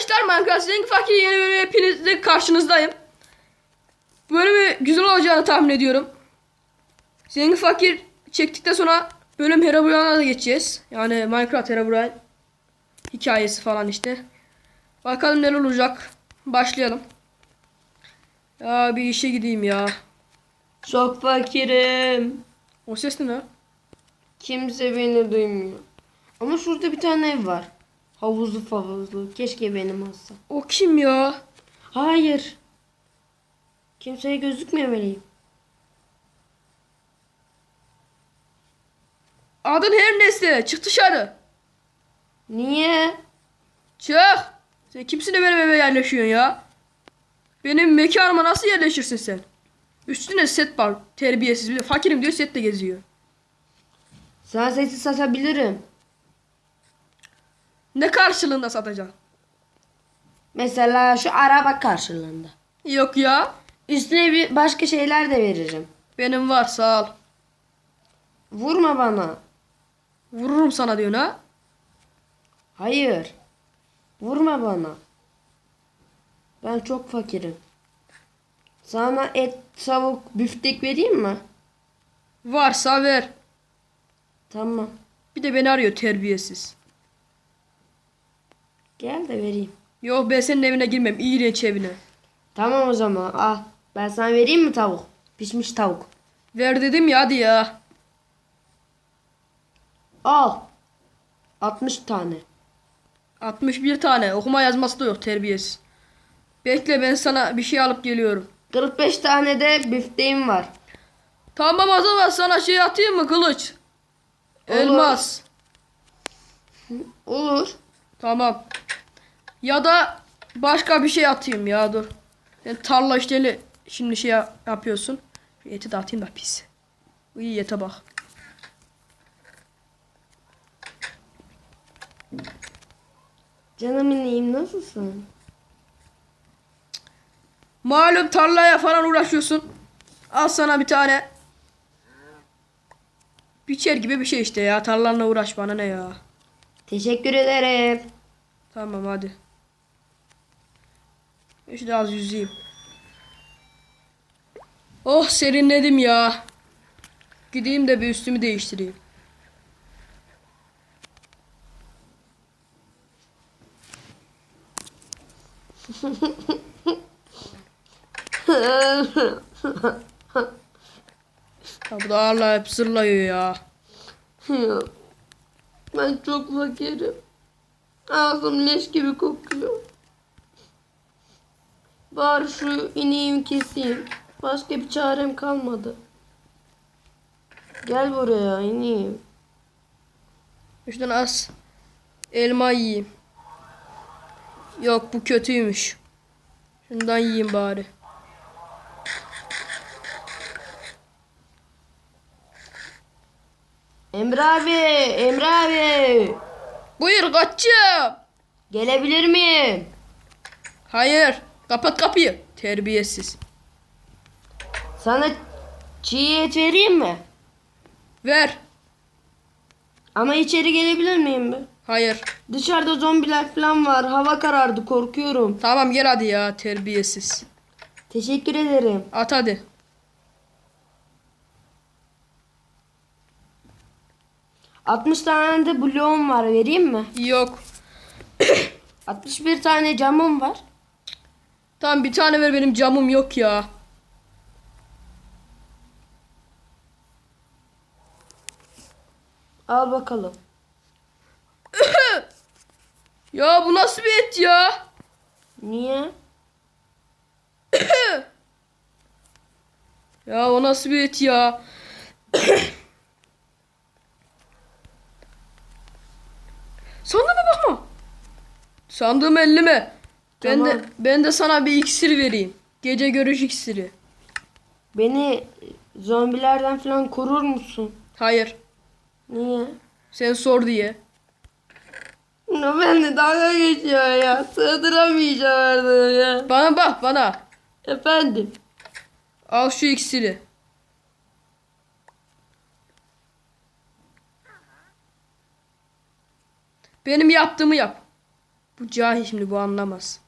arkadaşlar Minecraft Zengin Fakir yeni bölümü hepinizle karşınızdayım. Bölümü güzel olacağını tahmin ediyorum. Zengin Fakir çektikten sonra bölüm Herobrine'a da geçeceğiz. Yani Minecraft Herobrine hikayesi falan işte. Bakalım neler olacak. Başlayalım. Ya bir işe gideyim ya. Çok fakirim. O ses ne? Kimse beni duymuyor. Ama şurada bir tane ev var. Havuzlu favuzlu. Keşke benim olsa. O kim ya? Hayır. Kimseye gözükmemeliyim. Adın her neyse çık dışarı. Niye? Çık. Sen kimsin de benim eve yerleşiyorsun ya? Benim mekanıma nasıl yerleşirsin sen? Üstüne set var. Terbiyesiz. Bir de fakirim diyor sette geziyor. Sana sesi satabilirim. Ne karşılığında satacaksın? Mesela şu araba karşılığında. Yok ya. Üstüne bir başka şeyler de veririm. Benim var sağ ol. Vurma bana. Vururum sana diyorsun ha. Hayır. Vurma bana. Ben çok fakirim. Sana et, tavuk, büftek vereyim mi? Varsa ver. Tamam. Bir de beni arıyor terbiyesiz. Gel de vereyim. Yok ben senin evine girmem. İğrenç evine. Tamam o zaman al. Ben sana vereyim mi tavuk? Pişmiş tavuk. Ver dedim ya hadi ya. Al. 60 tane. 61 tane. Okuma yazması da yok terbiyesiz. Bekle ben sana bir şey alıp geliyorum. 45 tane de büfteğim var. Tamam o zaman sana şey atayım mı kılıç? Olur. Elmas. Olur. Tamam. Ya da başka bir şey atayım ya dur. Sen tarla işleri şimdi şey yap- yapıyorsun. Eti de atayım da pis. İyi ete bak. Canım ineyim nasılsın? Malum tarlaya falan uğraşıyorsun. Al sana bir tane. Biçer gibi bir şey işte ya. Tarlanla uğraş bana ne ya. Teşekkür ederim. Tamam hadi. İşte az yüzeyim. Oh serinledim ya. Gideyim de bir üstümü değiştireyim. Ya bu da ağırla hep zırlıyor ya. ben çok fakirim. Ağzım leş gibi kokuyor. Bari şu ineğimi keseyim. Başka bir çarem kalmadı. Gel buraya ineğim. Şuradan az elma yiyeyim. Yok bu kötüymüş. Şundan yiyeyim bari. Emre abi, Emre abi. Buyur kaççım. Gelebilir miyim? Hayır. Kapat kapıyı. Terbiyesiz. Sana çiğ et vereyim mi? Ver. Ama içeri gelebilir miyim mi? Hayır. Dışarıda zombiler falan var. Hava karardı korkuyorum. Tamam gel hadi ya terbiyesiz. Teşekkür ederim. At hadi. ...60 tane de bloğum var vereyim mi? Yok. 61 tane camım var. Tamam bir tane ver benim camım yok ya. Al bakalım. Ya bu nasıl bir et ya? Niye? Ya o nasıl bir et ya? Sandığım elleme. Ben Tamam. de ben de sana bir iksir vereyim. Gece görüş iksiri. Beni zombilerden falan korur musun? Hayır. Niye? Sen sor diye. Ya ben de dalga geçiyor ya. Sığdıramayacağım ya. Bana bak bana. Efendim. Al şu iksiri. Benim yaptığımı yap. Bu cahil şimdi bu anlamaz.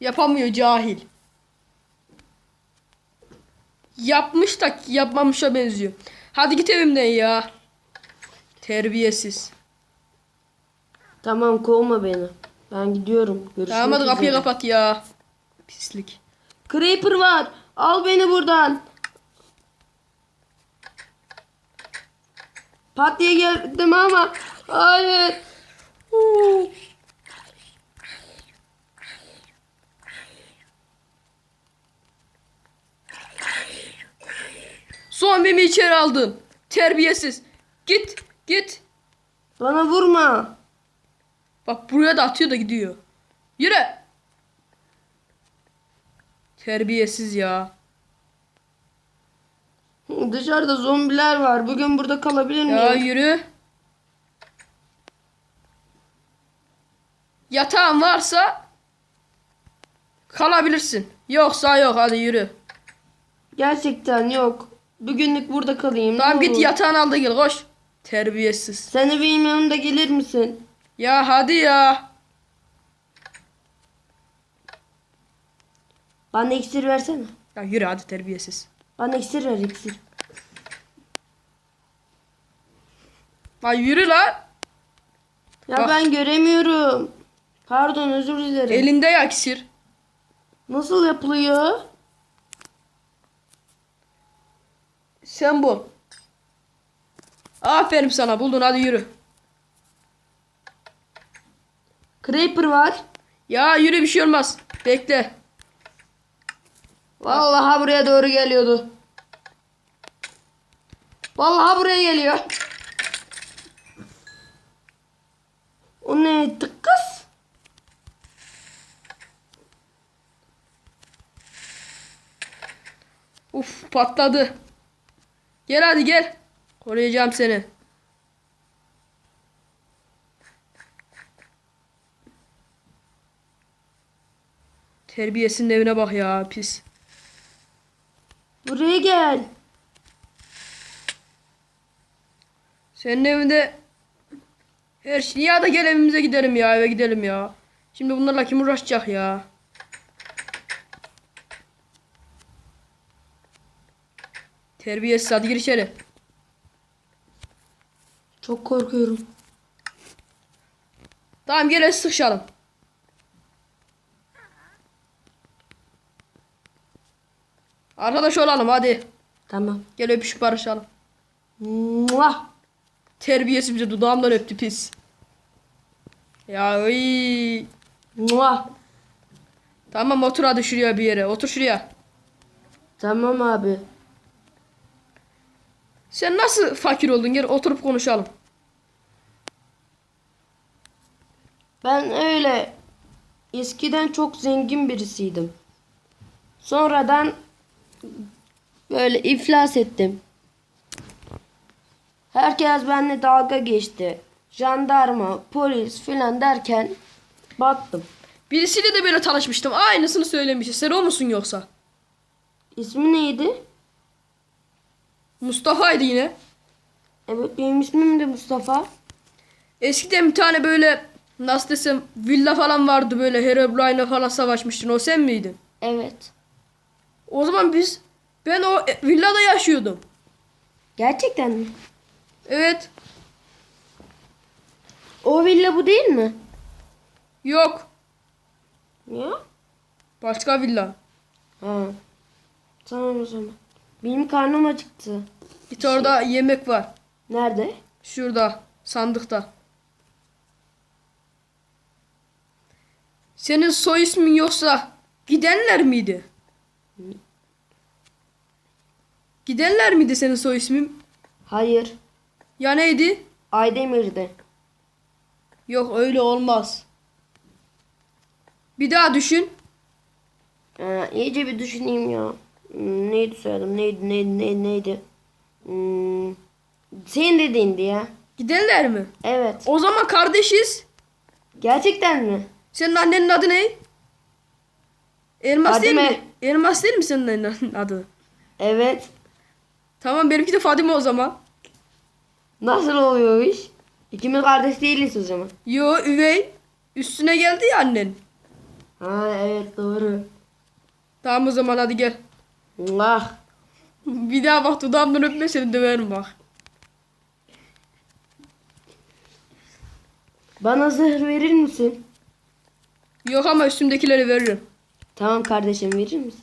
Yapamıyor cahil. Yapmış da yapmamışa benziyor. Hadi git evimden ya. Terbiyesiz. Tamam kovma beni. Ben gidiyorum. Görüşmek Tamam hadi kapıyı üzere. kapat ya. Pislik. Creeper var. Al beni buradan. Pat diye geldim ama. Hayır. Huu. Zombimi içeri aldın. Terbiyesiz. Git. Git. Bana vurma. Bak buraya da atıyor da gidiyor. Yürü. Terbiyesiz ya. Dışarıda zombiler var. Bugün burada kalabilir miyim? Ya yürü. Yatağın varsa kalabilirsin. Yoksa yok hadi yürü. Gerçekten yok. Bugünlük burada kalayım. Tamam git olur. yatağını al da gel koş. Terbiyesiz. Sen evin yanında gelir misin? Ya hadi ya. Bana iksir versene. Ya yürü hadi terbiyesiz. Bana iksir ver iksir. Lan yürü lan. Ya Bak. ben göremiyorum. Pardon özür dilerim. Elinde ya iksir. Nasıl yapılıyor? Sen bul. Aferin sana buldun hadi yürü. Creeper var. Ya yürü bir şey olmaz. Bekle. Vallahi buraya doğru geliyordu. Vallahi buraya geliyor. O ne tıkkız? Uf patladı. Gel hadi gel. Koruyacağım seni. Terbiyesinin evine bak ya pis. Buraya gel. Senin evinde her şey. Ya da gel evimize gidelim ya eve gidelim ya. Şimdi bunlarla kim uğraşacak ya? Terbiyesiz hadi gir içeri. Çok korkuyorum. Tamam gel sıkışalım. Arkadaş olalım hadi. Tamam. Gel öpüşüp barışalım. Muah. Terbiyesiz bize dudağımdan öptü pis. Ya oy. Muah. Tamam otur hadi şuraya bir yere. Otur şuraya. Tamam abi. Sen nasıl fakir oldun? Gel oturup konuşalım. Ben öyle eskiden çok zengin birisiydim. Sonradan böyle iflas ettim. Herkes benimle dalga geçti. Jandarma, polis filan derken battım. Birisiyle de böyle tanışmıştım. Aynısını söylemişti. Sen o musun yoksa? İsmi neydi? Mustafa'ydı yine. Evet benim ismim de Mustafa. Eskiden bir tane böyle nasıl desem villa falan vardı böyle Herobrine'le falan savaşmıştın. O sen miydin? Evet. O zaman biz ben o villada yaşıyordum. Gerçekten mi? Evet. O villa bu değil mi? Yok. Ya? Başka villa. Ha. Tamam o zaman. Benim karnım acıktı. Git orada yemek var. Nerede? Şurada sandıkta. Senin soy ismin yoksa gidenler miydi? Gidenler miydi senin soy ismin? Hayır. Ya neydi? Aydemir'de. Yok öyle olmaz. Bir daha düşün. Ee, iyice bir düşüneyim ya. Hmm, neydi soyadım? Neydi? Neydi? Neydi? Neydi? Hmm, senin dediğindi ya. Gidenler mi? Evet. O zaman kardeşiz. Gerçekten mi? Senin annenin adı ne? Elmas değil mi? Elmas değil mi senin adı? Evet. Tamam benimki de Fadime o zaman. Nasıl oluyor o iş? İkimiz kardeş değiliz o zaman. Yo üvey. Üstüne geldi ya annen. Ha evet doğru. Tamam o zaman hadi gel. Allah. Bir daha bak dudağımdan öpme seni döverim bak. Bana zırh verir misin? Yok ama üstümdekileri veririm. Tamam kardeşim verir misin?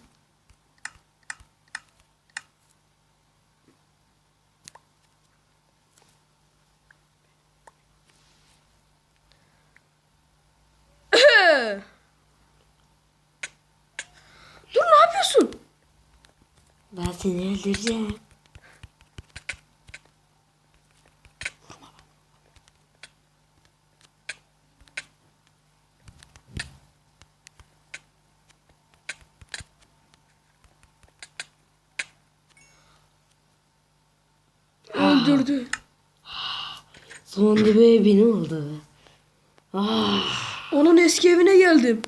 Dur ne yapıyorsun? Ben seni öldüreceğim. Öldürdü. Sonunda böyle benim oldu. Ah, Onun eski evine geldim.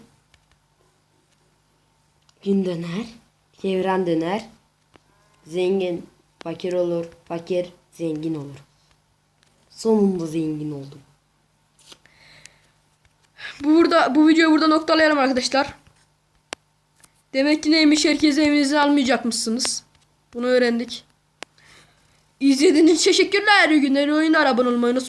gün döner, çevren döner. Zengin fakir olur, fakir zengin olur. Sonunda zengin oldum. Bu burada bu videoyu burada noktalayalım arkadaşlar. Demek ki neymiş herkes evinize almayacakmışsınız. Bunu öğrendik. İzlediğiniz için teşekkürler. İyi günler. Oyun abone olmayı.